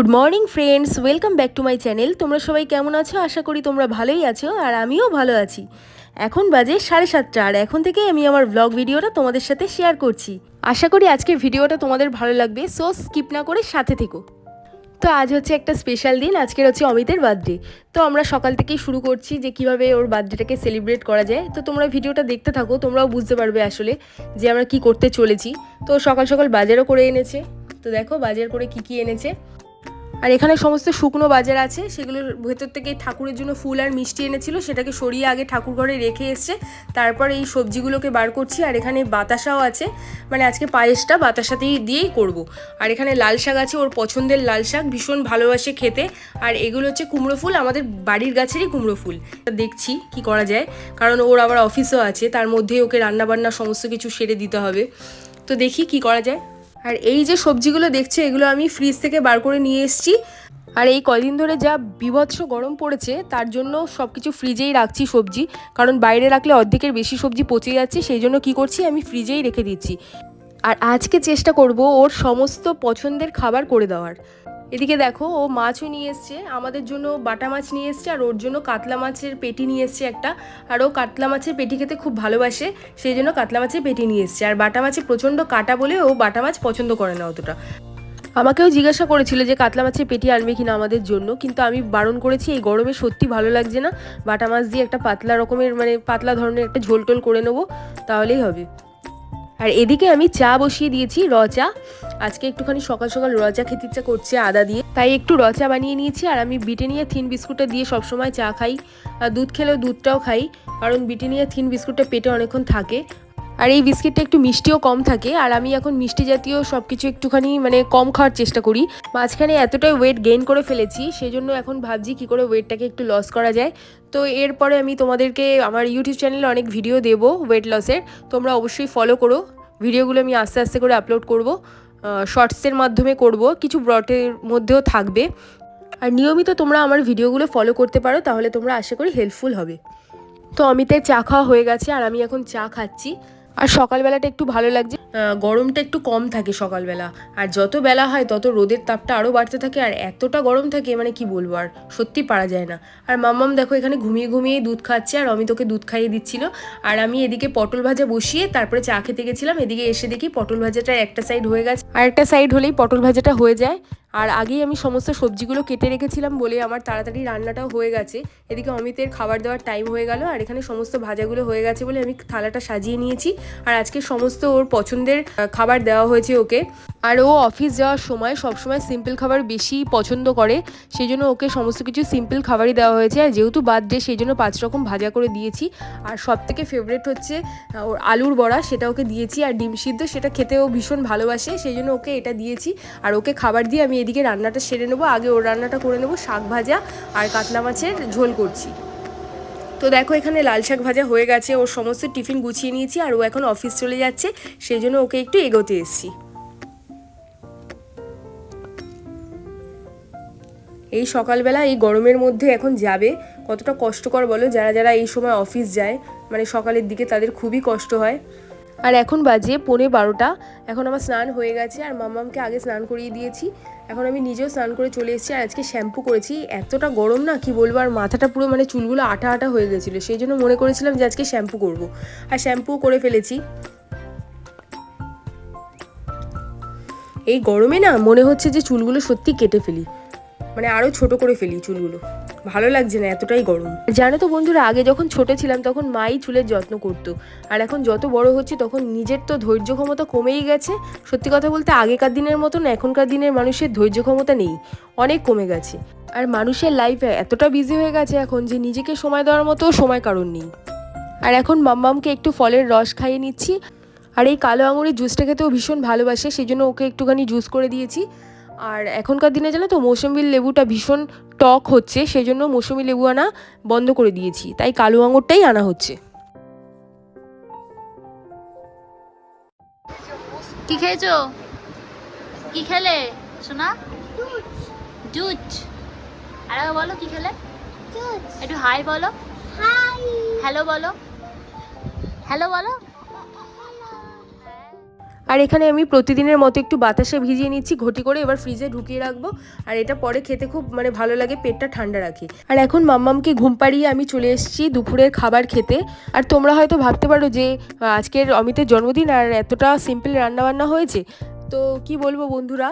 Good morning friends welcome back to my channel তোমরা সবাই কেমন আছো? আশা করি তোমরা ভালোই আছো আর আমিও ভালো আছি। এখন বাজে সাড়ে সাতটা আর এখন থেকেই আমি আমার ব্লগ ভিডিওটা তোমাদের সাথে শেয়ার করছি। আশা করি আজকের ভিডিওটা তোমাদের ভালো লাগবে সো স্কিপ না করে সাথে থেকো। তো আজ হচ্ছে একটা স্পেশাল দিন, আজকের হচ্ছে অমিতের বার্থডে তো আমরা সকাল থেকেই শুরু করছি যে কীভাবে ওর বার্থডেটাকে সেলিব্রেট করা যায়। তো তোমরা ভিডিওটা দেখতে থাকো, তোমরাও বুঝতে পারবে আসলে যে আমরা কি করতে চলেছি। তো সকাল সকাল বাজারও করে এনেছে। তো দেখো বাজার করে কি কি এনেছে। আর এখানে সমস্ত শুকনো বাজার আছে, সেগুলোর ভেতর থেকে ঠাকুরের জন্য ফুল আর মিষ্টি এনেছিল, সেটাকে সরিয়ে আগে ঠাকুর ঘরে রেখে এসছে। তারপর এই সবজিগুলোকে বার করছি, আর এখানে বাতাসাও আছে। মানে আজকে পায়েসটা বাতাসাতেই দিয়েই করব। আর এখানে লাল শাক আছে, ওর পছন্দের লাল শাক, ভীষণ ভালোবাসে খেতে। আর এগুলো হচ্ছে কুমড়ো ফুল, আমাদের বাড়ির গাছেরই কুমড়ো ফুল। দেখছি কি করা যায়, কারণ ওর আবার অফিসও আছে, তার মধ্যেই ওকে রান্নাবান্না সমস্ত কিছু সেরে দিতে হবে। তো দেখি কি করা যায়। আর এই যে সবজিগুলো দেখছে, এগুলো আমি ফ্রিজ থেকে বার করে নিয়ে এসেছি। আর এই কদিন ধরে যা বিভৎস গরম পড়েছে, তার জন্য সব কিছু ফ্রিজেই রাখছি সবজি। কারণ বাইরে রাখলে অর্ধেকের বেশি সবজি পচে যাচ্ছে, সেই জন্য কী করছি, আমি ফ্রিজেই রেখে দিচ্ছি। আর আজকে চেষ্টা করব ওর সমস্ত পছন্দের খাবার করে দেওয়ার। এদিকে দেখো, ও মাছও নিয়ে এসছে, আমাদের জন্য বাটা মাছ নিয়ে এসছে, আর ওর জন্য কাতলা মাছের পেটি নিয়ে এসছে একটা। আর ও কাতলা মাছের পেটি খেতে খুব ভালোবাসে, সেই জন্য কাতলা মাছের পেটি নিয়ে এসছে। আর বাটা মাছে প্রচণ্ড কাটা বলে ও বাটা মাছ পছন্দ করে না অতটা। আমাকেও জিজ্ঞাসা করেছিল যে কাতলা মাছের পেটি আনবে কিনা আমাদের জন্য, কিন্তু আমি বারণ করেছি, এই গরমে সত্যি ভালো লাগছে না। বাটা মাছ দিয়ে একটা পাতলা রকমের মানে পাতলা ধরনের একটা ঝোল টোল করে নেব, তাহলেই হবে। আর এদিকে আমি চা বসিয়ে দিয়েছি, র চা। আজকে একটুখানি সকাল সকাল র চা খেতে ইচ্ছা করছে আদা দিয়ে। তাই একটু র চা বানিয়ে নিয়েছি আর আমি ব্রিটেনিয়া থিন বিস্কুটটা দিয়ে সবসময় চা খাই। আর দুধ খেলেও দুধটাও খাই, কারণ ব্রিটেনিয়া থিন বিস্কুটটা পেটে অনেকক্ষণ থাকে। আর এই বিস্কিটটা একটু মিষ্টিও কম থাকে, আর আমি এখন মিষ্টি জাতীয় সব কিছু একটুখানি মানে কম খাওয়ার চেষ্টা করি। মাঝখানে এতটাই ওয়েট গেইন করে ফেলেছি সেই জন্য এখন ভাবছি কী করে ওয়েটটাকে একটু লস করা যায়। তো এরপরে আমি তোমাদেরকে আমার ইউটিউব চ্যানেলে অনেক ভিডিও দেবো ওয়েট লসের তোমরা অবশ্যই ফলো করো। ভিডিওগুলো আমি আস্তে আস্তে করে আপলোড করব। শর্টসের মাধ্যমে করব। কিছু ব্রটের মধ্যেও থাকবে। আর নিয়মিত তোমরা আমার ভিডিওগুলো ফলো করতে পারো, তাহলে তোমরা আশা করি হেল্পফুল হবে। তো অমিতের চা খাওয়া হয়ে গেছে, আর আমি এখন চা খাচ্ছি। আর সকালবেলাটা একটু ভালো লাগছে। গরমটা একটু কম থাকে সকালবেলা। আর যত বেলা হয় তত রোদের তাপটা আরও বাড়তে থাকে আর এতটা গরম থাকে মানে কি বলব আর সত্যি পারা যায় না। আর মাম্মাম দেখো এখানে ঘুমিয়ে ঘুমিয়ে দুধ খাচ্ছে আর অমিত তোকে দুধ খাইয়ে দিচ্ছিল। আর আমি এদিকে পটল ভাজা বসিয়ে তারপরে চা খেতে গেছিলাম। এদিকে এসে দেখি পটল ভাজাটা একটা সাইড হয়ে গেছে। আর একটা সাইড হলেই পটল ভাজাটা হয়ে যায়। আর আগেই আমি সমস্ত সবজিগুলো কেটে রেখেছিলাম বলে আমার তাড়াতাড়ি রান্নাটাও হয়ে গেছে। এদিকে অমিতের খাবার দেওয়ার টাইম হয়ে গেল আর এখানে সমস্ত ভাজাগুলো হয়ে গেছে বলে আমি থালাটা সাজিয়ে নিয়েছি। আর আজকে সমস্ত ওর পছন্দের খাবার দেওয়া হয়েছে ওকে। আর ও অফিস যাওয়ার সময় সবসময় সিম্পল খাবার বেশি পছন্দ করে সেই জন্য ওকে সমস্ত কিছু সিম্পল খাবারই দেওয়া হয়েছে। আর যেহেতু বাদ বার্থডে সেই জন্য পাঁচ রকম ভাজা করে দিয়েছি। আর সব থেকে ফেভারেট হচ্ছে ওর আলুর বড়া, সেটা ওকে দিয়েছি। আর ডিম সিদ্ধ, সেটা খেতেও ভীষণ ভালোবাসে সেই জন্য ওকে এটা দিয়েছি। আর ওকে খাবার দিয়ে আমি এদিকে রান্নাটা সেরে নেব, আগে ওর রান্নাটা করে নেব, শাক ভাজা আর কাতলা মাছের ঝোল করছি। তো দেখো এখানে লাল শাক ভাজা হয়ে গেছে, ওর সমস্ত টিফিন গুছিয়ে নিয়েছি আর ও এখন অফিস চলে যাচ্ছে, সেই জন্য ওকে একটু এগোতে এসেছি। এই সকালবেলা এই গরমের মধ্যে এখন যাবে, কতটা কষ্টকর বলো, যারা যারা এই সময় অফিস যায় মানে সকালের দিকে তাদের খুবই কষ্ট হয়। আর এখন বাজে পৌনে বারোটা। এখন আমার স্নান হয়ে গেছে আর মামামকে আগে স্নান করিয়ে দিয়েছি। এখন আমি নিজেও স্নান করে চলে এসেছি আর আজকে শ্যাম্পু করেছি। এতটা গরম না, কি বলব? আর মাথাটা পুরো মানে চুলগুলো আটা আটা হয়ে গেছিল। সেই জন্য মনে করেছিলাম যে আজকে শ্যাম্পু করব। আর শ্যাম্পু করে ফেলেছি। এই গরমে না মনে হচ্ছে যে চুলগুলো সত্যি কেটে ফেলি। মানে আরও ছোট করে ফেলি চুলগুলো। ভালো লাগছে না, এতটাই গরম। জানো তো বন্ধুরা, আগে যখন ছোট ছিলাম তখন মাই চুলের যত্ন করতো। আর এখন যত বড় হচ্ছে তখন নিজের তো ধৈর্য ক্ষমতা কমেই গেছে। সত্যি কথা বলতে আগেকার দিনের মতন এখনকার দিনের মানুষের ধৈর্য ক্ষমতা নেই, অনেক কমে গেছে। আর মানুষের লাইফে এতটা বিজি হয়ে গেছে এখন যে নিজেকে সময় দেওয়ার মতো সময় কারণ নেই। আর এখন মাম্মামকে একটু ফলের রস খাইয়ে নিচ্ছি। আর এই কালো আঙুরের জুসটা খেতেও ভীষণ ভালোবাসে সেই জন্য ওকে একটুখানি জুস করে দিয়েছি। আর এখনকার দিনে জানো তো মৌসুমির লেবুটা ভীষণ টক হচ্ছে সেই জন্য মৌসুমি লেবু আনা বন্ধ করে দিয়েছি। তাই কালো আঙুরটাই আনা হচ্ছে। কি খেয়েছো? কি খেলে? শোনা দুধ আর বলো কি খেলে? একটু হাই বলো। হ্যালো বলো। হ্যালো বলো। আর এখানে আমি প্রতিদিনের মতো একটু বাতাসে ভিজিয়ে নিচ্ছি, ঘটি করে এবার ফ্রিজে ঢুকিয়ে রাখব। আর এটা পরে খেতে খুব মানে ভালো লাগে, পেটটা ঠান্ডা রাখে। আর এখন মাম্মামকে ঘুম পাড়িয়ে আমি চলে এসেছি দুপুরের খাবার খেতে। আর তোমরা হয়তো ভাবতে পারো যে আজকের অমিতের জন্মদিন আর এতটা সিম্পল রান্নাবান্না হয়েছে। তো কি বলব বন্ধুরা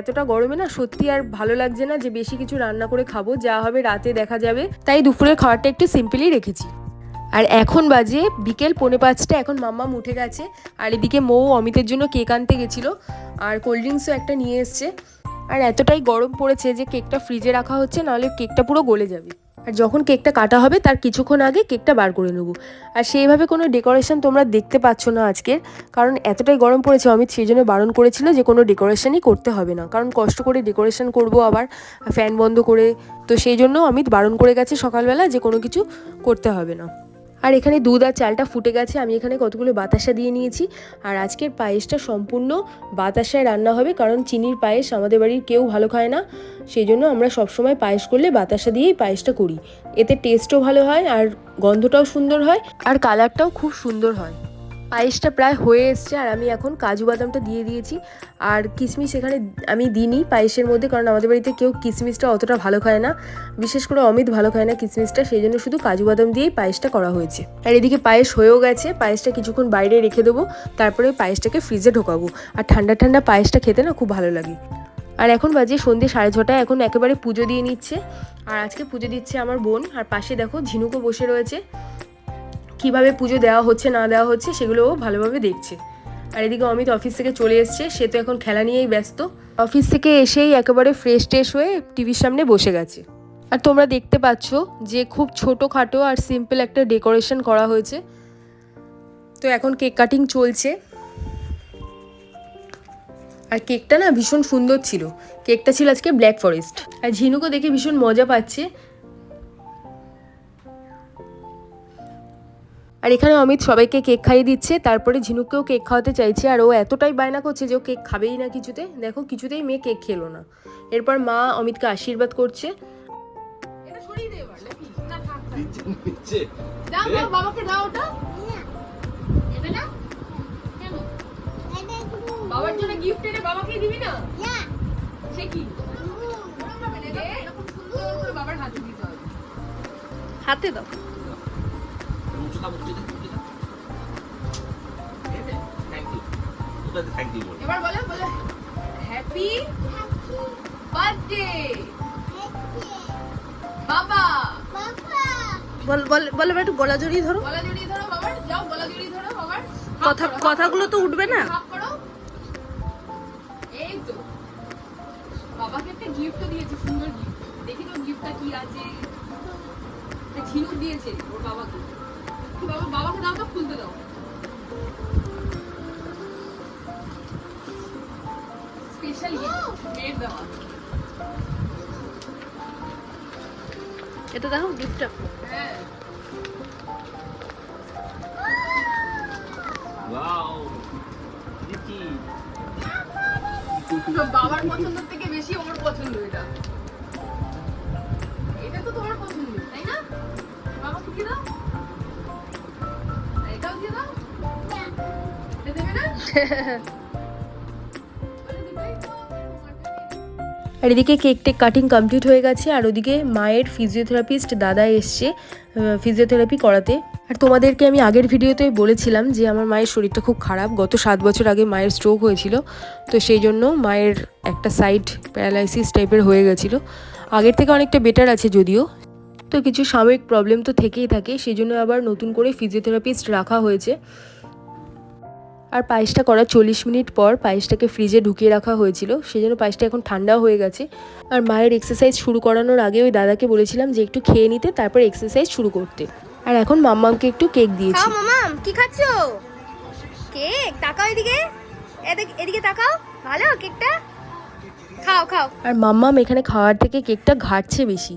এতটা গরমে না সত্যি আর ভালো লাগছে না যে বেশি কিছু রান্না করে খাব, যা হবে রাতে দেখা যাবে। তাই দুপুরের খাবারটা একটু সিম্পলই রেখেছি। আর এখন বাজে বিকেল পৌনে পাঁচটা, এখন মাম্মাম উঠে গেছে। আর এদিকে মৌ অমিতের জন্য কেক আনতে গেছিল। আর কোল্ড ড্রিঙ্কসও একটা নিয়ে এসছে। আর এতটাই গরম পড়েছে যে কেকটা ফ্রিজে রাখা হচ্ছে, নাহলে কেকটা পুরো গলে যাবে। আর যখন কেকটা কাটা হবে, তার কিছুক্ষণ আগে কেকটা বার করে নেব। আর সেইভাবে কোনো ডেকোরেশন তোমরা দেখতে পাচ্ছ না আজকের, কারণ এতটাই গরম পড়েছে, অমিত সেই জন্য বারণ করেছিল যে কোনো ডেকোরেশনই করতে হবে না। কারণ কষ্ট করে ডেকোরেশন করব আবার, ফ্যান বন্ধ করে, তো সেই জন্য অমিত বারণ করে গেছে সকালবেলা যে কোনো কিছু করতে হবে না। আর এখানে দুধ আর চালটা ফুটে গেছে। আমি এখানে কতগুলো বাতাসা দিয়ে নিয়েছি। আর আজকের পায়েসটা সম্পূর্ণ বাতাসায় রান্না হবে, কারণ চিনির পায়েস আমাদের বাড়ির কেউ ভালো খায় না। সেই জন্য আমরা সবসময় পায়েস করলে বাতাসা দিয়েই পায়েসটা করি। এতে টেস্টও ভালো হয় আর গন্ধটাও সুন্দর হয় আর কালারটাও খুব সুন্দর হয়। পায়েসটা প্রায় হয়ে এসছে আর আমি এখন কাজু বাদামটা দিয়ে দিয়েছি। আর কিশমিশ এখানে আমি দিইনি পায়েসের মধ্যে, কারণ আমাদের বাড়িতে কেউ কিশমিশটা অতটা ভালো খায় না। বিশেষ করে অমিত ভালো খায় না কিশমিশটা, সেই জন্য শুধু কাজু বাদাম দিয়েই পায়েসটা করা হয়েছে। আর এদিকে পায়েস হয়েও গেছে, পায়েসটা কিছুক্ষণ বাইরে রেখে দেবো, তারপরে পায়েসটাকে ফ্রিজে ঢোকাবো। আর ঠান্ডা ঠান্ডা পায়েসটা খেতে না খুব ভালো লাগে। আর এখন বাজে সন্ধ্যে সাড়ে ছটায় এখন একেবারে পুজো দিয়ে নিচ্ছে। আর আজকে পুজো দিচ্ছে আমার বোন, আর পাশে দেখো ঝিনুকও বসে রয়েছে। কীভাবে পুজো দেওয়া হচ্ছে, না দেওয়া হচ্ছে, সেগুলোও ভালোভাবে দেখছে। আর এদিকে অমিত অফিস থেকে চলে এসছে, সে তো এখন খেলা নিয়েই ব্যস্ত। অফিস থেকে এসেই একেবারে ফ্রেশ ট্রেশ হয়ে টিভির সামনে বসে গেছে। আর তোমরা দেখতে পাচ্ছ যে খুব ছোটোখাটো আর সিম্পল একটা ডেকোরেশন করা হয়েছে। তো এখন কেক কাটিং চলছে। আর কেকটা না ভীষণ সুন্দর ছিল। কেকটা ছিল আজকে ব্ল্যাক ফরেস্ট আর ঝিনুকও দেখে ভীষণ মজা পাচ্ছে। আর এখানে অমিত সবাইকে কেক খাইয়ে দিচ্ছে তারপরে ঝিনুককেও কেক খাওয়াতে চাইছে আর ও এতটাই বায়না করছে যে ও কেক খাবেই না কিছুতে। দেখো কিছুতেই মেয়ে কেক খেলো না। এরপর মা অমিতকে আশীর্বাদ করছে। নিচে দাও দাও বাবাকে দাও ওটা। দেবে না? কেন? বাবার জন্য গিফট এনে বাবাকে দিবি না? সে কি? হাতে দাও। থ্যাংক ইউ ওটাতে থ্যাংক ইউ বল? এবার বলে বলে। হ্যাপি বার্থডে বাবা! বল বল বল একটু গলা জড়িয়ে ধরো। গলা জড়িয়ে ধরো বাবার যাও গলা জড়িয়ে ধরো বাবার কথা কথাগুলো তো উঠবে না। করো। এই তো। বাবাকে একটা গিফট দিয়েছে সুন্দর গিফট দেখি তো গিফটটা কি আছে। ঝিনুক দিয়েছে ওর বাবাকে। বাবা বাবাকে দাও তো খুলতে দাও। স্পেশাল গিফট মেয়ের দেওয়া। এটা দেখো গিফটটা হ্যাঁ ওয়াও বাবার পছন্দ থেকে বেশি ওর পছন্দ এটা। আর এদিকে কেক টেক কাটিং কমপ্লিট হয়ে গেছে, আর ওদিকে মায়ের ফিজিওথেরাপিস্ট দাদা এসছে ফিজিওথেরাপি করাতে। আর তোমাদেরকে আমি আগের ভিডিওতেই বলেছিলাম যে আমার মায়ের শরীরটা খুব খারাপ। গত সাত বছর আগে মায়ের স্ট্রোক হয়েছিল, তো সেই জন্য মায়ের একটা সাইড প্যারালাইসিস টাইপের হয়ে গেছিল। আগের থেকে অনেকটা বেটার আছে যদিও। তো কিছু সাময়িক প্রবলেম তো থেকেই থাকে, সেই জন্য আবার নতুন করে ফিজিওথেরাপিস্ট রাখা হয়েছে। আর পায়েসটা করার চল্লিশ মিনিট পর পায়েসটাকে ফ্রিজে ঢুকিয়ে রাখা হয়েছিল। সেই জন্য পায়েসটা এখন ঠান্ডা হয়ে গেছে। আর মায়ের এক্সারসাইজ শুরু করানোর আগে ওই দাদাকে বলেছিলাম যে একটু খেয়ে নিতে তারপর এক্সারসাইজ শুরু করতে। আর এখন মাম্মামকে একটু কেক দিয়েছি। মামাম কি খাচ্ছো? কেক তাকাও এদিকে। এদিকে তাকাও। ভালো কেকটা খাও খাও। আর মাম্মাম এখানে খাওয়ার থেকে কেকটা ঘাটছে বেশি।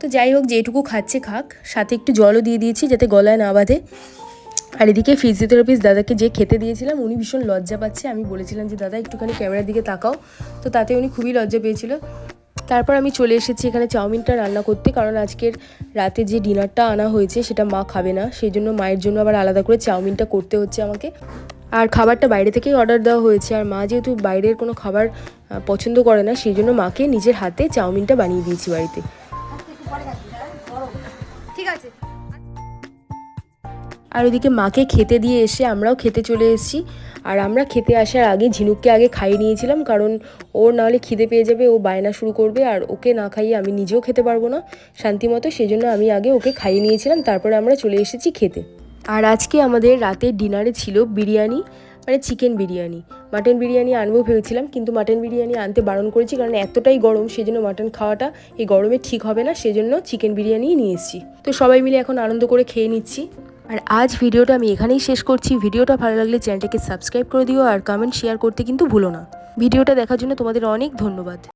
তো যাই হোক যেটুকু খাচ্ছে খাক। সাথে একটু জলও দিয়ে দিয়েছি যাতে গলায় না বাঁধে। আর এদিকে ফিজিওথেরাপিস্ট দাদাকে যে খেতে দিয়েছিলাম, উনি ভীষণ লজ্জা পাচ্ছে। আমি বলেছিলাম যে, দাদা, একটুখানি ক্যামেরার দিকে তাকাও। তো তাতে উনি খুবই লজ্জা পেয়েছিল। তারপর আমি চলে এসেছি এখানে চাউমিনটা রান্না করতে, কারণ আজকের রাতে যে ডিনারটা আনা হয়েছে, সেটা মা খাবে না। সেই জন্য মায়ের জন্য আবার আলাদা করে চাউমিনটা করতে হচ্ছে আমাকে। আর খাবারটা বাইরে থেকেই অর্ডার দেওয়া হয়েছে। আর মা যেহেতু বাইরের কোনো খাবার পছন্দ করে না, সেই জন্য মাকে নিজের হাতে চাউমিনটা বানিয়ে দিয়েছি বাড়িতে। ঠিক আছে। আর ওদিকে মাকে খেতে দিয়ে এসে আমরাও খেতে চলে এসেছি। আর আমরা খেতে আসার আগে ঝিনুককে আগে খাইয়ে নিয়েছিলাম, কারণ ওর নাহলে খিদে পেয়ে যাবে, ও বায়না শুরু করবে, আর ওকে না খাইয়ে আমি নিজেও খেতে পারব না শান্তি মতো সেই জন্য আমি আগে ওকে খাইয়ে নিয়েছিলাম, তারপরে আমরা চলে এসেছি খেতে। আর আজকে আমাদের রাতের ডিনারে ছিল বিরিয়ানি মানে চিকেন বিরিয়ানি। মাটন বিরিয়ানি আনব ভেবেছিলাম, কিন্তু মাটন বিরিয়ানি আনতে বারণ করেছি, কারণ এতটাই গরম, সেজন্য মাটন খাওয়াটা এই গরমে ঠিক হবে না, সেজন্য চিকেন বিরিয়ানিই নিয়ে এসেছি। তো সবাই মিলে এখন আনন্দ করে খেয়ে নিচ্ছি। আর আজ ভিডিওটা আমি এখানেই শেষ করছি। ভিডিওটা ভালো লাগলে চ্যানেলটাকে সাবস্ক্রাইব করে দিও আর কমেন্ট শেয়ার করতে কিন্তু ভুলো না। ভিডিওটা দেখার জন্য তোমাদের অনেক ধন্যবাদ।